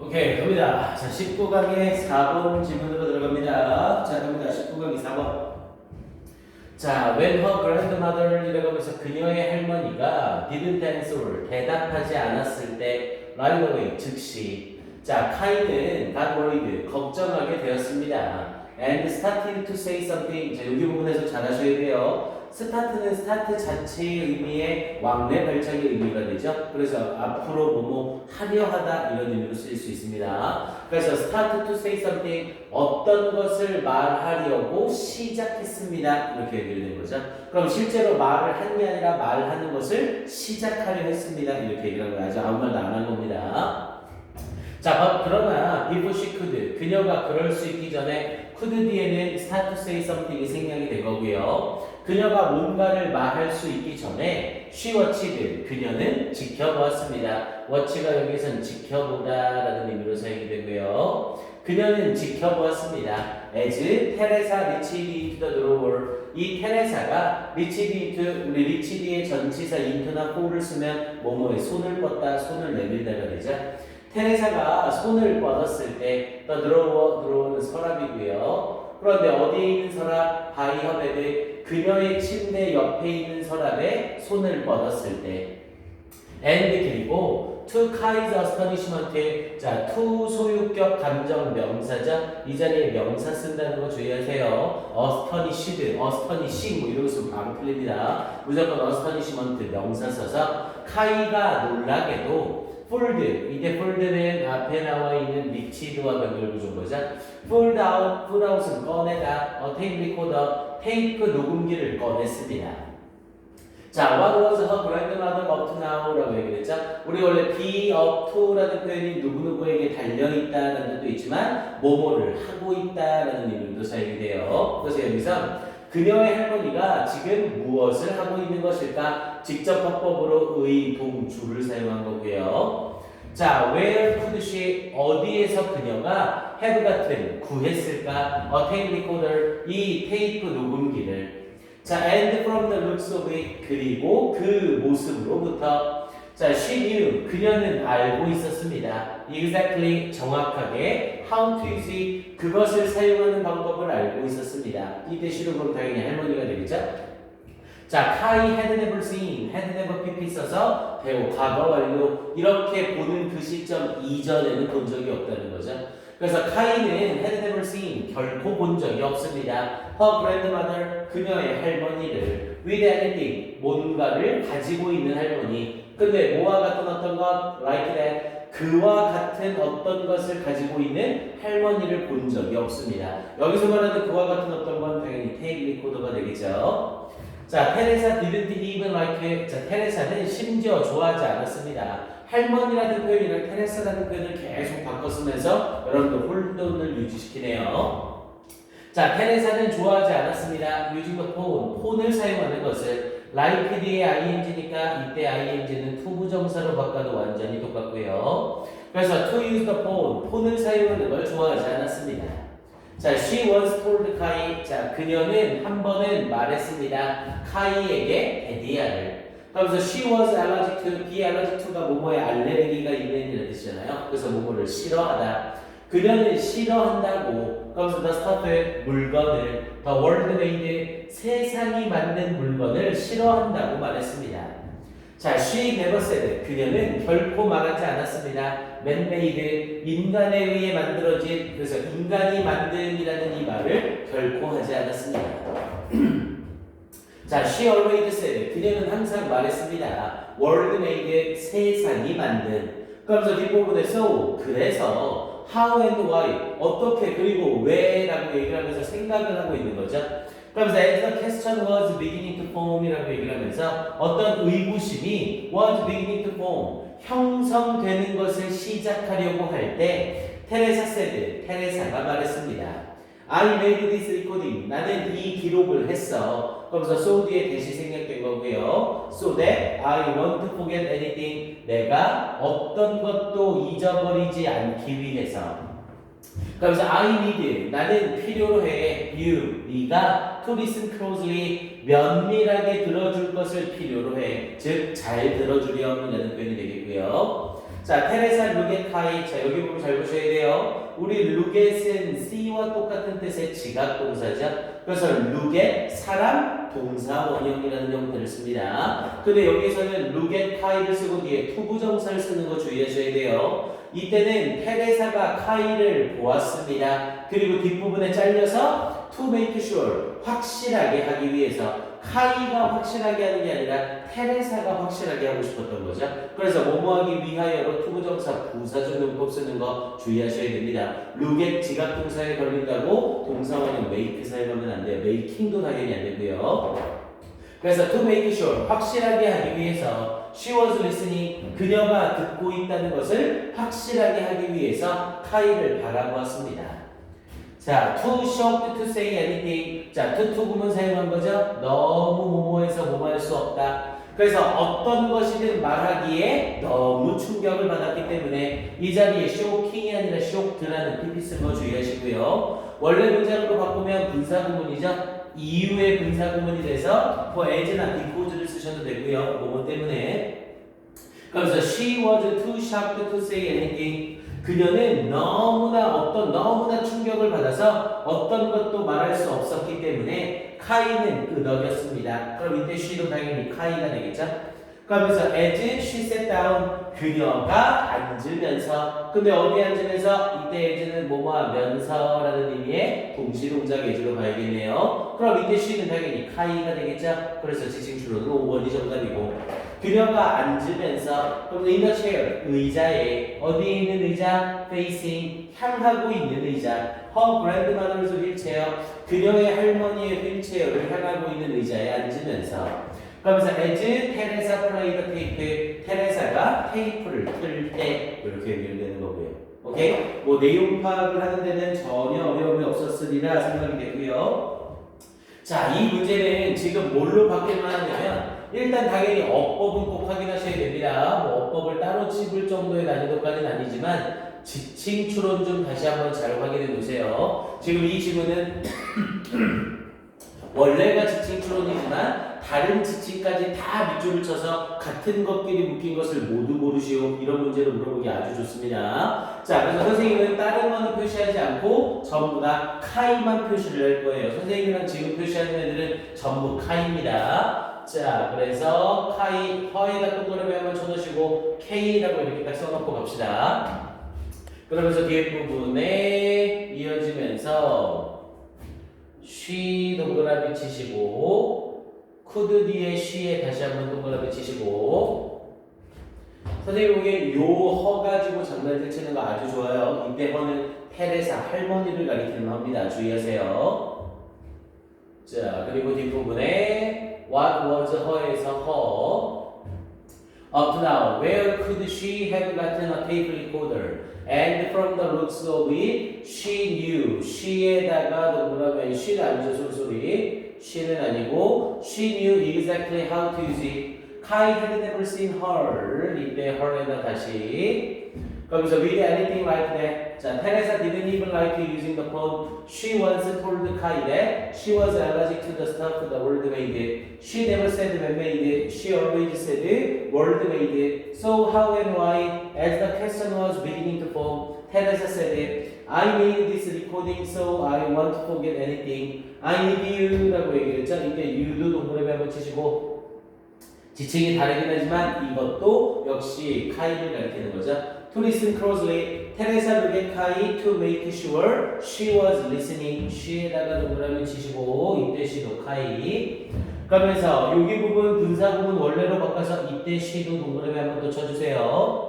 오케이, 갑니다. 자, 19강의 4번 질문으로 들어갑니다. 자, 갑니다. 19강의 4번. 자, when her grandmother이라고 하면서 그녀의 할머니가 didn't answer, 대답하지 않았을 때 right away, 즉시 자, 카이는 got worried, 걱정하게 되었습니다. and started to say something. 자, 여기 부분에서 잘 하셔야 돼요. 스타트는 스타트 자체의 의미의 왕래 발작의 의미가 되죠. 그래서 앞으로 뭐뭐 하려 하다 이런 의미로 쓰일 수 있습니다. 그래서 start to say something 어떤 것을 말하려고 시작했습니다. 이렇게 얘기를 된 거죠. 그럼 실제로 말을 한 게 아니라 말하는 것을 시작하려 했습니다. 이렇게 얘기를 한 거예요. 아직 아무 말도 안 한 겁니다. 자, 바- 그러나 before she could 그녀가 그럴 수 있기 전에 could 뒤에는 start to say something이 생략이 된 거고요. 그녀가 뭔가를 말할 수 있기 전에 she watched 그녀는 지켜보았습니다. watch가 여기선 지켜보다라는 의미로 사용이 되고요. 그녀는 지켜보았습니다. as 테레사 리치디 to the drawer 이 테레사가 리치디 to 우리 리치디의 전치사 into나 for를 쓰면 뭐뭐에 손을 뻗다 손을 내밀다가 되죠. 테레사가 손을 뻗었을 때 the drawer drawer는 서랍이고요. 그런데 어디에 있는 서랍? 바이 허베드 그녀의 침대 옆에 있는 서랍에 손을 뻗었을 때 and 그리고 to 카이즈 astonishment 자 to 소유격 감정 명사죠 이 자리에 명사 쓴다는 거 주의하세요. astonished astonishing 뭐거 쓰면 바로 틀립니다. 무조건 astonishment 명사 써서 카이가 놀라게도 fold 이때 fold는 앞에 나와 있는 리치드와 연결 거죠. Fold out pull out은 꺼내다 어, 테이프 리코더 테이프 녹음기를 꺼냈습니다 자, what was her grandmother up to now라고 얘기했죠. 우리 원래 be up to라는 표현이 누구누구에게 달려있다 라는 뜻도 있지만 뭐뭐를 하고 있다 라는 의미도 사용이 돼요. 그래서 여기서 그녀의 할머니가 지금 무엇을 하고 있는 것일까? 직접 화법으로 의, 동, 주를 사용한 거고요. 자, where could she 어디에서 그녀가 have 같은 구했을까? a tape recorder 이 테이프 녹음기를 자, and from the looks of it 그리고 그 모습으로부터 자, she knew 그녀는 알고 있었습니다. Exactly 정확하게 how to use it 그것을 사용하는 방법을 알고 있었습니다. 이 대시로 그럼 당연히 할머니가 되겠죠? 자, 카이 seen, had never pp 써서 배우 과거 완료 이렇게 보는 그 시점 이전에는 본 적이 없다는 거죠. 그래서 카이는 had never seen 결코 본 적이 없습니다. Her grandmother 그녀의 할머니를 with anything 뭔가를 가지고 있는 할머니. 근데 뭐와 같은 어떤 것 like that 그와 같은 어떤 것을 가지고 있는 할머니를 본 적이 없습니다. 여기서 말하는 그와 같은 어떤 건 당연히 테이프 리코더가 되겠죠. 자, 테레사 didn't even like. 자, 테레사는 심지어 좋아하지 않았습니다. 할머니라는 표현이랑 테레사라는 표현을 계속 바꿔 쓰면서 여러분들 혼돈을 유지시키네요. 자, 테레사는 좋아하지 않았습니다. using the phone, 폰을 사용하는 것을 like 뒤에 ing니까 이때 ing는 투부정사로 바꿔도 완전히 똑같고요. 그래서 to use the phone, 폰을 사용하는 걸 좋아하지 않았습니다. 자, she was told 카이. 자, 그녀는 한 번은 말했습니다. 카이에게 에디아를. 그러면서 she was allergic to, be allergic to가 뭐뭐에 알레르기가 있는 이라는 뜻이잖아요. 그래서 뭐뭐를 싫어하다. 그녀는 싫어한다고. 그러면서 the stuff, 물건을, the world made, 세상이 만든 물건을 싫어한다고 말했습니다. 자, she never. 그녀는 결코 말하지 않았습니다. man-made, 인간에 의해 만들어진, 그래서 인간이 만든이라는 이 말을 결코 하지 않았습니다. 자, she always said. 그녀는 항상 말했습니다. world made, 세상이 만든. 그러면서 뒷부분에서 그래서 how and why, 어떻게 그리고 왜라고 얘기를 하면서 생각을 하고 있는 거죠. 그러면서 as the question was beginning to form이라고 얘기를 하면서 어떤 의구심이 was beginning to form 형성되는 것을 시작하려고 할 때 테레사 세드 테레사가 말했습니다. I made this recording. 나는 이 기록을 했어. 그러면서 so 뒤에 대시 생략된 거고요. So that I won't forget anything. 내가 어떤 것도 잊어버리지 않기 위해서. 그러면서 I need 나는 필요로 해 you 네가 to listen closely 면밀하게 들어줄 것을 필요로 해즉 잘 들어주렴이라는 표현이 되겠고요 자, 테레사 루겟 카이. 자, 여기 부분 잘 보셔야 돼요. 우리 루겟은 C와 똑같은 뜻의 지각 동사죠. 그래서 루겟, 사람, 동사, 원형이라는 형태를 씁니다. 근데 여기서는 루겟 카이를 쓰고 뒤에 투부정사를 쓰는 거 주의하셔야 돼요. 이때는 테레사가 카이를 보았습니다. 그리고 뒷부분에 잘려서 to make sure 확실하게 하기 위해서 카이가 확실하게 하는 게 아니라 테레사가 확실하게 하고 싶었던 거죠. 그래서 뭐뭐하기 위하여로 투부정사 부사적 용법 쓰는 거 주의하셔야 됩니다. 루겟 지각 동사에 걸린다고 동사원은 make 사용하면 안 돼요. making도 당연히 안 되고요. 그래서 to make sure 확실하게 하기 위해서 she was listening 그녀가 듣고 있다는 것을 확실하게 하기 위해서 카이를 바라보았습니다. 자, too shocked to say anything. 자, to to 구문 사용한 거죠. 너무 모모해서 뭐할 수 없다. 그래서 어떤 것이든 말하기에 너무 충격을 받았기 때문에 이 자리에 쇼킹이 아니라 쇼크라는 PP 쓴거 주의하시고요. 원래 문장으로 바꾸면 분사구문이죠. 이후에 분사구문이 돼서 for as나 because를 쓰셔도 되고요. 뭐뭐 때문에. 그래서 she was too shocked to say anything. 그녀는 너무나 어떤 너무나 충격을 받아서 어떤 것도 말할 수 없었기 때문에 카이는 끄덕였습니다. 그럼 이때 she도 당연히 카이가 되겠죠? 그러면서 as she sat down 그녀가 앉으면서 근데 어디 앉으면서 이때 as는 뭐뭐 하면서 라는 의미의 동시 동작 as로 봐야겠네요. 그럼 이때 she는 당연히 카이가 되겠죠? 그래서 지칭 추론은 5번이 정답이고 그녀가 앉으면서 그럼 in the chair 의자에 어디에 있는 의자 facing 향하고 있는 의자 her grandmother's wheelchair 그녀의 할머니의 휠체어를 향하고 있는 의자에 앉으면서 그러면서 as 테레사 플레이더 테이프 테레사가 테이프를 틀때 이렇게 연결되는 거고요. 오케이? 뭐 내용 파악을 하는 데는 전혀 어려움이 없었으리라 생각이 되고요. 자, 이 문제는 지금 뭘로 바뀌만 하냐면 일단 당연히 어법은 꼭 확인하셔야 됩니다. 뭐 어법을 따로 찝을 정도의 난이도까지는 아니지만 지칭 추론 좀 다시 한번 잘 확인해 놓으세요. 지금 이 지문은 원래가 지칭 추론이지만 다른 지칭까지 다 밑줄을 쳐서 같은 것끼리 묶인 것을 모두 고르시오. 이런 문제를 물어보기 아주 좋습니다. 자, 그래서 선생님은 다른 거는 표시하지 않고 전부 다 카이만 표시를 할 거예요. 선생님이랑 지금 표시하는 애들은 전부 카이입니다. 자, 그래서 카이, 허에다 동그라미 한번 쳐놓으시고 K라고 이렇게 딱 써놓고 갑시다. 그러면서 뒤에 부분에 이어지면서 쉬 동그라미 치시고 쿠드 뒤에 쉬에 다시 한번 동그라미 치시고 선생님 보기에 요허 가지고 장난질 치는 거 아주 좋아요. 이때 허는 테레사 할머니를 가리키는 허입니다. 주의하세요. 자 그리고 뒷부분에 what was her에서 her Up to now, where could she have gotten a tape recorder? And from the looks of it, she knew. she에다가 동그라미 she는 아니죠 솔솔이. she는 아니고 she knew exactly how to use it. Kai had never seen her. 이때 her에다 다시. 그러면서 with anything like that. 자, Teresa didn't even like using the phone. She once told Kai that she was allergic to the stuff the world made. She never said man made. She always said world made. So how and why? As the question was beginning to form, Teresa said, I made this Recording so I won't forget anything. I need you라고 얘기했죠. 이때 you도 동그라미 한번 치시고 지칭이 다르긴 하지만 이것도 역시 카이를 가리키는 거죠. To listen closely, 테레사 루겐 카이 to make sure she was listening. she에다가 동그라미 치시고 이때 she도 카이. 그러면서 여기 부분 분사 부분 원래로 바꿔서 이때 she도 동그라미 한번 더 쳐주세요.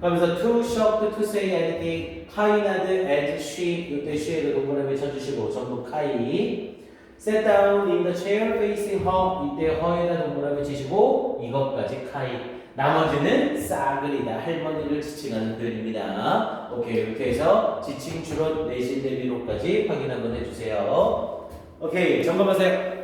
그러면서 too shocked to say anything, kind as she 이때 she에도 동그라미 쳐주시고 전부 카이. Sit down in the chair facing her. 이때 her에다 동그라미 치시고 이것까지 카이. 나머지는 싸그리다 할머니를 지칭하는 표현입니다. 오케이 이렇게 해서 지칭 주론 내신 대비로까지 확인 한번 해주세요. 오케이 점검하세요.